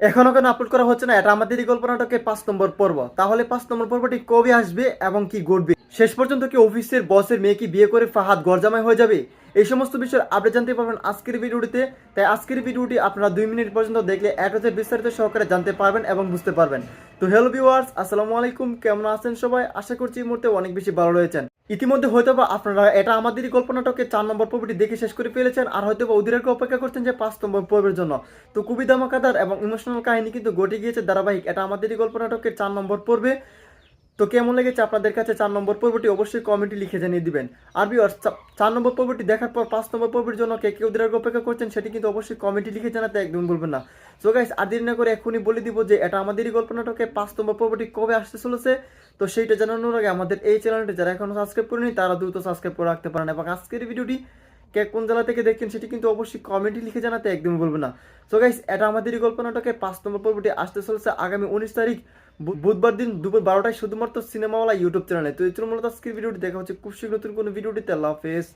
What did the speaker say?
এখনও কেন আপলোড করা হচ্ছে না? এটা আমাদেরই গল্প নাটকের পাঁচ নম্বর পর্ব। তাহলে পাঁচ নম্বর পর্বটি কবে আসবে এবং কি ঘটবে? শেষ পর্যন্ত কি অফিসের বসের মেয়ে কি বিয়ে করে ফাহাদ গরজামাই হয়ে যাবে? এই সমস্ত বিষয়ের আপডেট জানতে পারবেন আজকের ভিডিওটিতে। তাই আজকের ভিডিওটি আপনারা দুই মিনিট পর্যন্ত দেখলে এটাতে বিস্তারিত সহকারে জানতে পারবেন এবং বুঝতে পারবেন। তো হ্যালো ভিউয়ার্স আসসালামু আলাইকুম। কেমন আছেন সবাই? আশা করছি এই মুহূর্তে অনেক বেশি ভালো রয়েছেন। ইতিমধ্যে হয়তো বা আপনারা এটা আমাদেরই কল্পনাটকের চার নম্বর পর্বটি দেখে শেষ করে ফেলেছেন আর হয়তো বা অধীরকে অপেক্ষা করছেন যে পাঁচ নম্বর পর্বের জন্য। তো খুবই ধামাকাদার এবং ইমোশনাল কাহিনী কিন্তু ঘটে গিয়েছে ধারাবাহিক। এটা আমাদেরই গল্প নাটকের চার নম্বর পর্বে। তো কেমন লেগেছে আপনাদের কাছে চার নম্বর পর্বটি? অবশ্যই কমেন্টে লিখে জানিয়ে দিবেন। আর ভিউয়ার্স চার নম্বর পর্বটি দেখার পর পাঁচ নম্বর পর্বের জন্য কে কেউ দীর্ঘ অপেক্ষা করছেন সেটি কিন্তু অবশ্যই কমেন্টে লিখে জানাতে একদম বলবেন না। সো গাইস আর দেরি না করে এখনই বলে দিব যে এটা আমাদেরই গল্প নাটকে পাঁচ নম্বর পর্বটি কবে আসতে চলেছে। তো সেইটা জানানোর আগে আমাদের এই চ্যানেলটি যারা এখনও সাবস্ক্রাইব করেনি, তারা দ্রুত সাবস্ক্রাইব করে রাখতে পারেন। এবং আজকের ভিডিওটি কে কোন জেলা থেকে দেখছেন সেটি কিন্তু অবশ্যই কমেন্টে লিখে জানাতে একদম বলবেন না। সো গাইস এটা আমাদেরই গল্প নাটকে পাঁচ নম্বর পর্বটি আসতে চলেছে আগামী উনিশ তারিখ বুধবার দিন দুপুর বারোটায় শুধুমাত্র সিনেমাওয়ালা ইউটিউব চ্যানেলে তো এই মূলত আজকের ভিডিওটি দেখা হচ্ছে খুব শীঘ্র নতুন কোনো ভিডিওটিতে আল্লাহ হাফেজ।